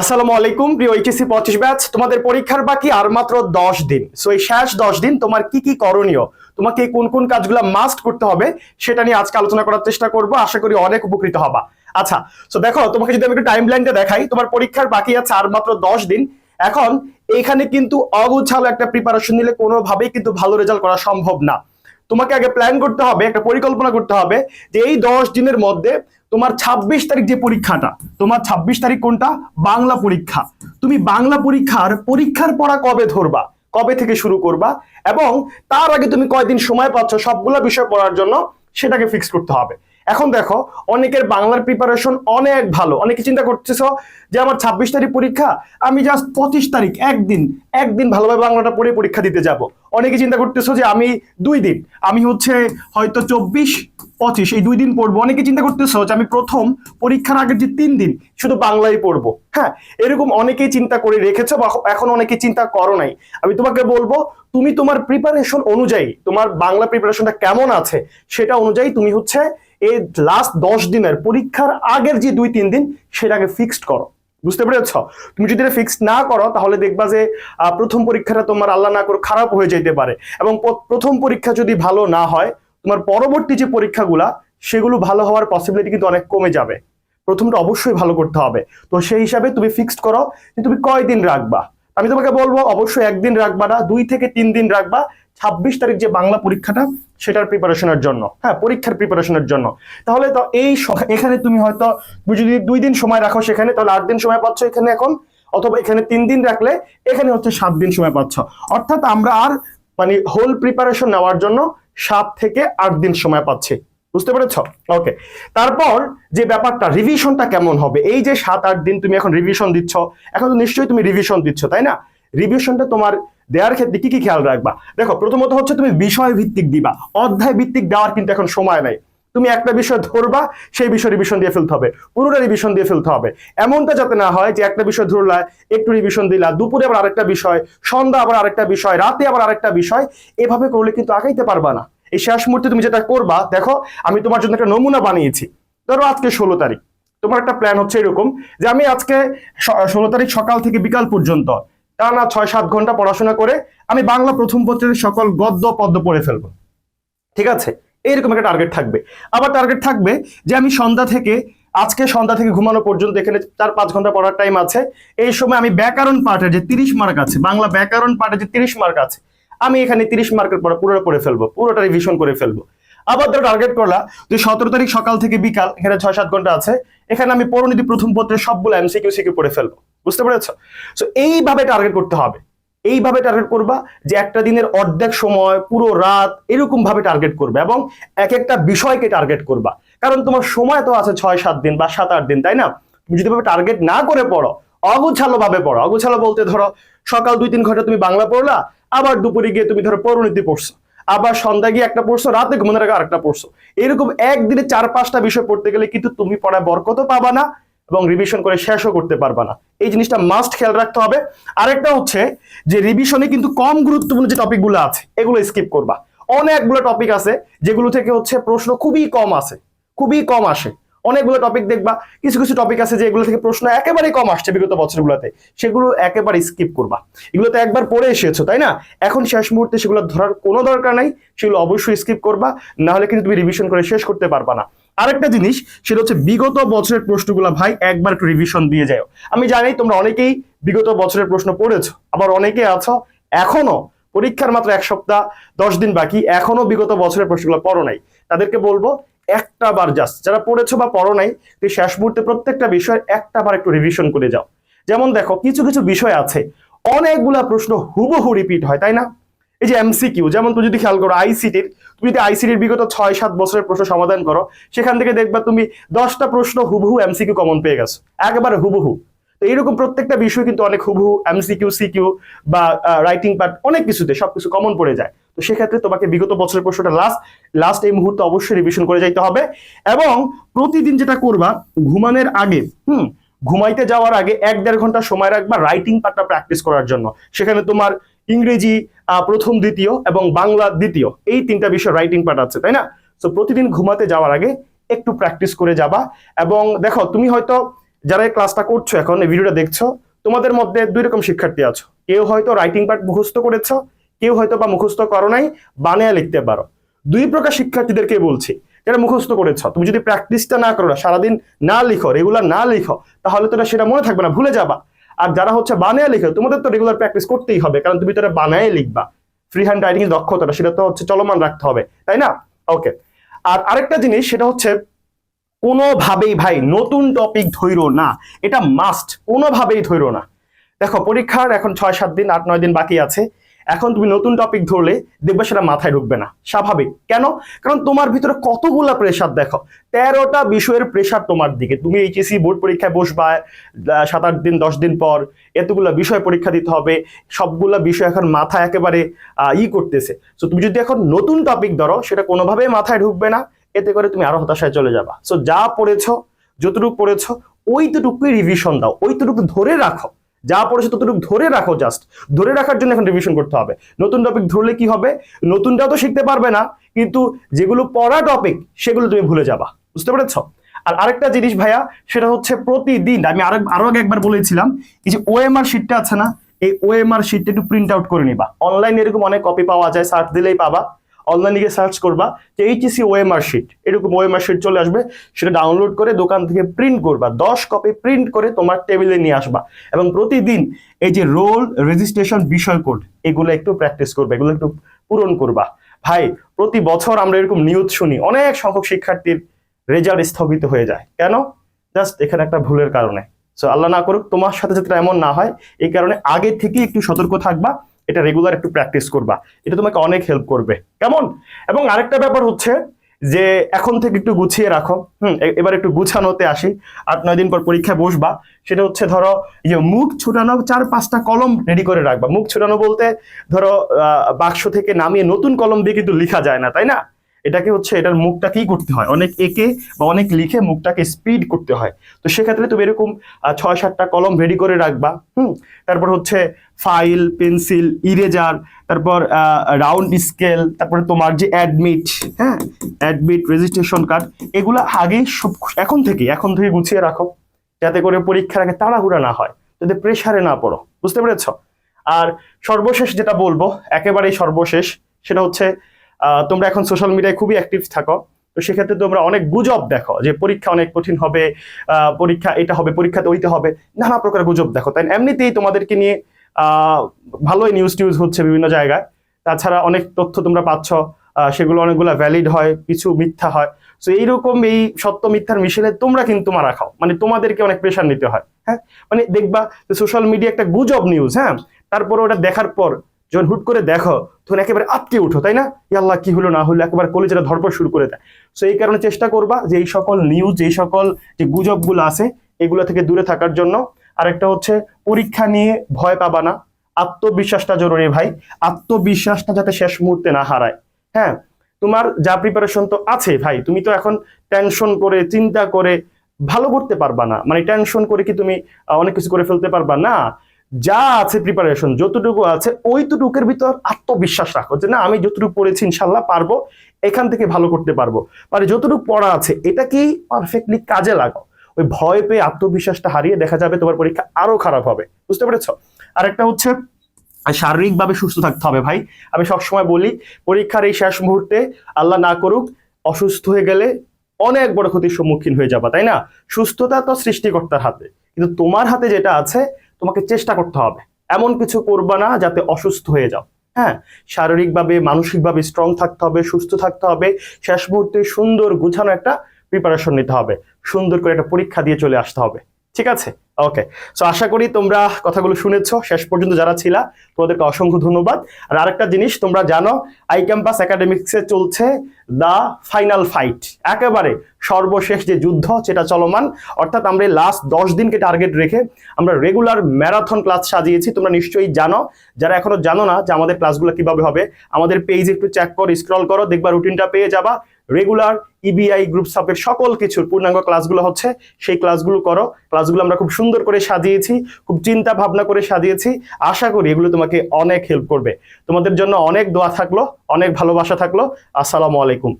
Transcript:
আসসালামু আলাইকুম, প্রিয় এইচএসসি পঁচিশ ব্যাচ তোমাদের পরীক্ষার বাকি আর মাত্র দশ দিন। সো এই শেষ দশ দিন তোমার কি কি করণীয়? তোমাকে কোন কোন কাজগুলো মাস্ট করতে হবে সেটা নিয়ে আজকে আলোচনা করার চেষ্টা করব, আশা করি অনেক উপকৃত হবা। আচ্ছা সো দেখো, তোমাকে যদি আমি একটু টাইম লাইনটা দেখাই, তোমার পরীক্ষার বাকি আছে আর মাত্র দশ দিন। এখন, এখানে কিন্তু অগুছালো একটা প্রিপারেশন নিলে কোনোভাবেই কিন্তু ভালো রেজাল্ট করা সম্ভব না। তোমাকে আগে প্ল্যান করতে হবে, একটা পরিকল্পনা করতে হবে যে এই দশ দিনের মধ্যে তোমার ২৬ তারিখ যে পরীক্ষাটা, তোমার ২৬ তারিখ কোনটা? বাংলা পরীক্ষা। তুমি বাংলা পরীক্ষার পরীক্ষার পড়া কবে ধরবা? কবে থেকে শুরু করবা? এবং তার আগে তুমি কয়দিন সময় পাচ্ছ সবগুলো বিষয় পড়ার জন্য সেটাকে ফিক্স করতে হবে। এখন দেখো, অনেকের বাংলার প্রিপারেশন অনেক ভালো। অনেকে চিন্তা করতেছ যে আমার ২৬ তারিখ পরীক্ষা, আমি জাস্ট পঁচিশ তারিখ, একদিন একদিন ভালোভাবে বাংলাটা পড়ে পরীক্ষা দিতে যাব। অনেকে চিন্তা করতেছো যে আমি দুই দিন, আমি হচ্ছে হয়তো চব্বিশ, পঁচিশ, এই দুই দিন পড়ব। অনেকে চিন্তা করতেছো যে আমি প্রথম পরীক্ষার আগের যে তিন দিন, শুধু বাংলায় পড়ব। হ্যাঁ এরকম অনেকেই চিন্তা করে রেখেছো বা এখন অনেকে চিন্তা করো নাই। আমি তোমাকে বলব, তুমি তোমার প্রিপারেশন অনুযায়ী, তোমার বাংলা প্রিপারেশনটা কেমন আছে সেটা অনুযায়ী তুমি হচ্ছে এই লাস্ট দশ দিনের পরীক্ষার আগের যে দুই, তিন দিন, সেটাকে ফিক্সড করো। বুঝতে পেরেছ? তুমি যদি এটা ফিক্সড না করো, তাহলে দেখবা যে প্রথম পরীক্ষাটা তোমার আল্লাহ না করে খারাপ হয়ে যেতে পারে। এবং প্রথম পরীক্ষা যদি ভালো না হয়, তোমার পরবর্তী যে পরীক্ষাগুলা, সেগুলো ভালো হওয়ার পসিবিলিটি কিন্তু অনেক কমে যাবে। প্রথমটা অবশ্যই ভালো করতে হবে। তো সেই হিসাবে তুমি ফিক্সড করো যে, তুমি কয়দিন রাখবা? আমি তোমাকে বলব, অবশ্যই একদিন রাখবা না, দুই থেকে তিন দিন রাখবা। ছাব্বিশ তারিখ যে বাংলা পরীক্ষাটা সেটার প্রিপারেশনের জন্য। হ্যাঁ পরীক্ষার প্রিপারেশনের জন্য। তাহলে তো এই এখানে তুমি হয়তো, তুমি যদি দুই দিন সময় রাখো সেখানে, তাহলে আট দিন সময় পাচ্ছ এখানে এখন, অথবা এখানে তিন দিন রাখলে এখানে হচ্ছে সাত দিন সময় পাচ্ছ। অর্থাৎ আমরা আর মানে হোল প্রিপারেশন নেওয়ার জন্য সাত থেকে আট দিন সময় পাচ্ছি। বুঝতে পেরেছ? ওকে তারপর যে ব্যাপারটা রিভিশনটা কেমন হবে? এই যে সাত, আট দিন তুমি এখন রিভিশন দিচ্ছ, এখন তো নিশ্চয়ই তুমি রিভিশন দিচ্ছ, তাই না? রিভিশনটা তোমার দেওয়ার ক্ষেত্রে কি কি খেয়াল রাখবা? দেখো, প্রথমত হচ্ছে তুমি বিষয় ভিত্তিক দিবা। অধ্যায় ভিত্তিক দেওয়ার কিন্তু এখন সময় নাই। তুমি একটা বিষয় ধরবা, সেই বিষয় রিভিশন দিয়ে ফেলতে হবে। পুরোটা রিভিশন দিয়ে ফেলতে হবে। এমনটা যাতে না হয় যে একটা বিষয় ধরলা, একটু রিভিশন দিলা, দুপুরে আবার আরেকটা বিষয়, সন্ধ্যা আবার আরেকটা বিষয়, রাতে আবার আরেকটা বিষয়, এভাবে করলে কিন্তু আগাইতে পারবা না। এই শেষ মুহূর্তে তুমি যেটা করবা, দেখো, আমি তোমার জন্য একটা নমুনা বানিয়েছি। ধরো আজকে ষোলো তারিখ। তোমার একটা প্ল্যান হচ্ছে এরকম যে আমি আজকে ষোলো তারিখ সকাল থেকে বিকাল পর্যন্ত টানা ছয় সাত ঘণ্টা পড়াশোনা করে আমি বাংলা প্রথম পত্রের সকল গদ্য পদ্য পড়ে ফেলব। ঠিক আছে? এইরকম একটা টার্গেট থাকবে। আবার টার্গেট থাকবে যে আমি সন্ধ্যা থেকে, আজকে সন্ধ্যা থেকে ঘুমানো পর্যন্ত এখানে চার পাঁচ ঘণ্টা পড়ার টাইম আছে। এই সময় আমি ব্যাকরণ পাঠের যে তিরিশ মার্ক আছে, বাংলা ব্যাকরণ পাঠের যে তিরিশ মার্ক আছে, আমি এখানে তিরিশ মার্কের পরে পুরোটা পড়ে ফেলব, পুরোটা রিভিশন করে ফেলব। আবার ধরো টার্গেট করলা যে সতেরো তারিখ সকাল থেকে বিকাল, এখানে ছয় সাত ঘণ্টা আছে, এখানে আমি পরিণতি প্রথম পত্রের সবগুলো এমসিকিউ সিকিউ পড়ে ফেলব। বুঝতে পেরেছ? সো এইভাবে টার্গেট করতে হবে। এইভাবে টার্গেট করবা যে একটা দিনের অর্ধেক সময়, পুরো রাত এরকম ভাবে টার্গেট করবে এবং এক একটা বিষয়কে টার্গেট করবা। কারণ তোমার সময় তো আছে ছয়, সাত দিন বা সাত, আট দিন, তাই না? তুমি যদি ভাবে টার্গেট না করে পড়ো অগুছালো ভাবে পড়ো, অগুছালো বলতে ধরো সকাল দুই, তিন ঘণ্টা তুমি বাংলা পড়লা, আবার দুপুরে গিয়ে তুমি ধরো পরিণতি পড়ছো, আবার সন্ধ্যা গিয়ে একটা পড়ছো, রাতে ঘুমানোর আগে আরেকটা পড়ছো। এরকম একদিনে চার, পাঁচটা বিষয় পড়তে গেলে কিন্তু তুমি পড়ায় বরকতও পাবা না এবং রিভিশন করে শেষও করতে পারবা না। এই জিনিসটা মাস্ট খেয়াল রাখতে হবে। আরেকটা হচ্ছে যে রিভিশনে কিন্তু কম গুরুত্বপূর্ণ যে টপিকগুলো আছে, এগুলো স্কিপ করবা। অনেকগুলো টপিক আছে, যেগুলো থেকে হচ্ছে প্রশ্ন খুবই কম আছে খুবই কম আসে। অনেকগুলো টপিক দেখবা, কিছু কিছু টপিক আছে যে এগুলো থেকে প্রশ্ন একেবারেই কম আসছে বিগত বছরগুলোতে, সেগুলো একেবারে স্কিপ করবা। এগুলো তো একবার পড়ে এসেছ, তাই না? এখন শেষ মুহূর্তে সেগুলো ধরার কোনো দরকার নাই, সেগুলো অবশ্যই স্কিপ করবা না হলে কিন্তু তুমি রিভিশন করে শেষ করতে পারবা না। আরেকটা জিনিস, সেটা হচ্ছে বিগত বছরের প্রশ্নগুলো ভাই একবার একটু রিভিশন দিয়ে যাও আমি জানি তোমরা অনেকেই বিগত বছরের প্রশ্ন পড়েছো, আবার অনেকে আছো এখনও পরীক্ষার মাত্র এক সপ্তাহ, দশ দিন বাকি, এখনও বিগত বছরের প্রশ্নগুলো পড়ো নাই। তাদেরকে বলব একটা বার জাস্ট যারা পড়েছো বা পড়ো নাই তুই শেষ মুহূর্তে প্রত্যেকটা বিষয় একটা বার একটু রিভিশন করে যাও। যেমন দেখো, কিছু কিছু বিষয় আছে, অনেকগুলা প্রশ্ন হুবহু রিপিট হয়, তাই না? এই যে এমসিকিউ যেমন তুমি যদি খেয়াল করো আইসিটির তুমি যদি আইসিটির বিগত ছয় সাত বছরের প্রশ্ন সমাধান করো, সেখান থেকে দেখবা তুমি দশটা প্রশ্ন হুবহু এমসিকিউ কমন পেয়ে গেছো। একেবারে হুবহু। তো এইরকম প্রত্যেকটা বিষয় কিন্তু অনেক হুবহু এমসিকিউ সিকিউ বা রাইটিং পার্ট অনেক কিছুতে সবকিছু কমন পড়ে যায়। তো সেক্ষেত্রে তোমাকে বিগত বছরের প্রশ্নটা লাস্ট লাস্ট এই মুহূর্তে অবশ্যই রিভিশন করে যাইতে হবে এবং প্রতিদিন যেটা করবা, ঘুমানোর আগে, হুম, ঘুমাইতে যাওয়ার আগে এক দেড় ঘণ্টা সময় রাখবা রাইটিং পার্টটা প্র্যাকটিস করার জন্য। সেখানে তোমার ইংরেজি প্রথম দ্বিতীয় এবং বাংলা দ্বিতীয়। এই তিনটা বিষয় রাইটিং পার্ট আছে, তাই না? তো প্রতিদিন ঘুমাতে যাওয়ার আগে একটু প্র্যাকটিস করে যাবা এবং দেখো, তুমি হয়তো যারা এই ক্লাসটা করছ এখন, এই ভিডিওটা দেখছ, তোমাদের মধ্যে দুই রকম শিক্ষার্থী আছো। কেউ হয়তো রাইটিং পার্ট মুখস্থ করেছ, কেউ হয়তো বা মুখস্থ করো নাই, বানিয়ে লিখতে পারো। দুই প্রকার শিক্ষার্থীদেরকে বলছি, যারা মুখস্থ করেছ, তুমি যদি প্র্যাকটিসটা না করো না সারাদিন না লিখো রেগুলার না লিখো, তাহলে তো এটা সেটা মনে থাকবে না, ভুলে যাবা। আর যারা হচ্ছে বানায় লিখে, তোমাদের তো রেগুলার প্র্যাকটিস করতেই হবে, কারণ তুমি তো এটা বানায় লিখবা। ফ্রি হ্যান্ড রাইটিং এর দক্ষতাটা, সেটা তো হচ্ছে চলমান রাখতে হবে, তাই না? ওকে আর আরেকটা জিনিস, সেটা হচ্ছে কোনোভাবেই ভাই নতুন টপিক ধৈরো না, এটা মাস্ট কোনোভাবেই ধৈরো না। দেখো, পরীক্ষার এখন ছয় সাত দিন, আট নয় দিন বাকি আছে। এখন তুমি নতুন টপিক ধরলে, দেখবে সেটা মাথায় ঢুকবে না। স্বাভাবিক। কেন? কারণ তোমার ভিতরে কতগুলা প্রেশার দেখো। তেরোটা বিষয়ের প্রেশার তোমার দিকে। তুমি এইচএসি বোর্ড পরীক্ষায় বসবা সাত আট দিন, দশ দিন পর এতগুলা বিষয় পরীক্ষা দিতে হবে। সবগুলা বিষয় এখন মাথায় একেবারে ই করতেছে। তো তুমি যদি এখন নতুন টপিক ধরো, সেটা কোনোভাবেই মাথায় ঢুকবে না। এতে করে তুমি আরও হতাশায় চলে যাবা। সো যা পড়েছ, যতটুকু পড়েছো ওইটুকুই রিভিশন দাও। ওইটুকু ধরে রাখো। যা পড়েছে ততটুকু ধরে রাখো জাস্ট ধরে রাখার জন্য এখন রিভিশন করতে হবে। নতুন টপিক ধরলে কি হবে? নতুনটাও তো শিখতে পারবে না, কিন্তু যেগুলো পড়া টপিক সেগুলো তুমি ভুলে যাবা। বুঝতে পেরেছ? আর আরেকটা জিনিস ভাইয়া, সেটা হচ্ছে প্রতিদিন, আমি আরও আরও আগে একবার বলেছিলাম, এই যে ওএমআর শিটটা আছে না, এই ওএমআর শিটটা একটু প্রিন্ট আউট করে নিবা। অনলাইনে এরকম অনেক কপি পাওয়া যায় সার্চ দিলেই পাবা। অনলাইনে গিয়ে সার্চ করবা যে এইচএসি ওএমআর এরকম ওএমআর শিট চলে আসবে, সেটা ডাউনলোড করে দোকান থেকে প্রিন্ট করবা, দশ কপি প্রিন্ট করে তোমার টেবিলে নিয়ে আসবা। এবং প্রতিদিন এই যে রোল রেজিস্ট্রেশন বিষয় কোড এগুলো একটু প্র্যাকটিস করবে, এগুলো একটু পূরণ করবা। ভাই, প্রতি বছর আমরা এরকম নিউজ শুনি, অনেক সংখ্যক শিক্ষার্থীর রেজাল্ট স্থগিত হয়ে যায়। কেন? জাস্ট এখানে একটা ভুলের কারণে। সো আল্লাহ না করুক, তোমার সাথে যাতে এমন না হয়, এই কারণে আগে থেকে একটু সতর্ক থাকবা। এটা রেগুলার একটু প্র্যাকটিস করবা। এটা তোমাকে অনেক হেল্প করবে। কেমন? এবং আরেকটা ব্যাপার হচ্ছে যে, এখন থেকে একটু গুছিয়ে রাখো। হুম এবার একটু গুছানোতে আসি। আট, নয় দিন পর পরীক্ষায় বসবা। সেটা হচ্ছে ধরো যে মুখ ছুটানো চার, পাঁচটা কলম রেডি করে রাখবা। মুখ ছুটানো বলতে ধরো বাক্স থেকে নামিয়ে নতুন কলম দিয়ে কিন্তু লিখা যায় না, তাই না? এটাকে হচ্ছে এটার মুখটা কি করতে হয়। অনেক এঁকে বা অনেক লিখে মুখটাকে স্পিড করতে হয়। তো সেক্ষেত্রে তুমি এরকম ছয় সাতটা কলম রেডি করে রাখবা, হুম? তারপর হচ্ছে ফাইল পেন্সিল ইরেজার তারপর রাউন্ড স্কেল তারপরে তোমার যে অ্যাডমিট হ্যাঁ? অ্যাডমিট রেজিস্ট্রেশন কার্ড এগুলো আগে সব এখন থেকে এখন থেকে গুছিয়ে রাখো। যাতে করে পরীক্ষার আগে তাড়াহুড়া না হয়, যাতে প্রেশারে না পড়ো। বুঝতে পেরেছ? আর সর্বশেষ যেটা বলব, একেবারেই সর্বশেষ, সেটা হচ্ছে তোমরা এখন সোশ্যাল মিডিয়ায় খুবই অ্যাক্টিভ থাকো। তো সেক্ষেত্রে তোমরা অনেক গুজব দেখো যে পরীক্ষা অনেক কঠিন হবে পরীক্ষা এটা হবে, পরীক্ষাতে ওইটা হবে, নানা প্রকার গুজব দেখো। তাই এমনিতেই তোমাদেরকে নিয়ে ভালোই নিউজ টিউজ হচ্ছে বিভিন্ন জায়গায়। তাছাড়া অনেক তথ্য তোমরা পাচ্ছ সেগুলো অনেকগুলো ভ্যালিড হয়, কিছু মিথ্যা হয়। তো এইরকম এই সত্য মিথ্যার মিশেলে তোমরা কিন্তু মারা খাও। মানে তোমাদেরকে অনেক প্রেশার নিতে হয় হ্যাঁ? মানে দেখবা সোশ্যাল মিডিয়া একটা গুজব নিউজ হ্যাঁ? তারপরে ওটা দেখার পর যখন হুট করে দেখো, তখন একেবারে আটকে উঠো, তাই না? আল্লাহ, কি হলো না হলো? একেবারে কলেজেরা ধরপর শুরু করে দেয়। তো এই কারণে চেষ্টা করবা যে এই সকল নিউজ এই সকল যে গুজবগুলো আছে, এগুলো থেকে দূরে থাকার জন্য। আরেকটা হচ্ছে, পরীক্ষা নিয়ে ভয় পাবা না। আত্মবিশ্বাসটা জরুরি ভাই। আত্মবিশ্বাসটা যাতে শেষ মুহূর্তে না হারায়। হ্যাঁ? তোমার যা প্রিপারেশন তো আছে ভাই, তুমি তো এখন টেনশন করে, চিন্তা করে ভালো করতে পারবা না। মানে টেনশন করে কি তুমি অনেক কিছু করে ফেলতে পারবা না। যা আছে প্রিপারেশন যতটুকু আছে ওইটুকুর ভিতর আত্মবিশ্বাস রাখো যে না, আমি যতটুকু পড়েছি ইনশাল্লাহ পারব, এখান থেকে ভালো করতে পারব। মানে যতটুকু পড়া আছে, এটাকেই পারফেক্টলি কাজে লাগাও। ওই ভয় পেয়ে আত্মবিশ্বাসটা হারিয়ে দেখা যাবে তোমার পরীক্ষা আরও খারাপ হবে। বুঝতে পেরেছ? আর একটা হচ্ছে, শারীরিকভাবে সুস্থ থাকতে হবে ভাই। আমি সবসময় বলি, পরীক্ষার এই শেষ মুহূর্তে আল্লাহ না করুক, অসুস্থ হয়ে গেলে অনেক বড় ক্ষতির সম্মুখীন হয়ে যাবা, তাই না? সুস্থতা তো সৃষ্টিকর্তার হাতে। কিন্তু তোমার হাতে যেটা আছে তোমাকে চেষ্টা করতে হবে। এমন কিছু করবা না যাতে অসুস্থ হয়ে যাও। হ্যাঁ? শারীরিকভাবে, মানসিকভাবে স্ট্রং থাকতে হবে, সুস্থ থাকতে হবে। শেষ মুহূর্তে সুন্দর গুছানো একটা প্রিপারেশন নিতে হবে। সুন্দর করে একটা পরীক্ষা দিয়ে চলে আসতে হবে। ঠিক আছে? ওকে সো আশা করি তোমরা কথাগুলো শুনেছো। শেষ পর্যন্ত যারা ছিলা, তোমাদেরকে অসংখ্য ধন্যবাদ। আর আরেকটা জিনিস, তোমরা জানো আই ক্যাম্পাস একাডেমিক্সে চলছে দা ফাইনাল ফাইট একেবারে সর্বশেষ যে যুদ্ধ, সেটা চলমান। অর্থাৎ আমরা লাস্ট দশ দিনকে টার্গেট রেখে আমরা রেগুলার ম্যারাথন ক্লাস সাজিয়েছি। তোমরা নিশ্চয়ই জানো, যারা এখনও জানো না যে আমাদের ক্লাসগুলো কীভাবে হবে, আমাদের পেজ একটু চেক করো স্ক্রল করো, দেখবা রুটিনটা পেয়ে যাবা। রেগুলার ইবিআই গ্রুপ সাপের সকল কিছুর পূর্ণাঙ্গ ক্লাসগুলো হচ্ছে, সেই ক্লাসগুলো করো। ক্লাসগুলো আমরা খুব সুন্দর করে সাজিয়েছি, খুব চিন্তা ভাবনা করে সাজিয়েছি। আশা করি এগুলো তোমাকে অনেক হেল্প করবে। তোমাদের জন্য অনেক দোয়া থাকল, অনেক ভালোবাসা থাকল। আসসালামু আলাইকুম।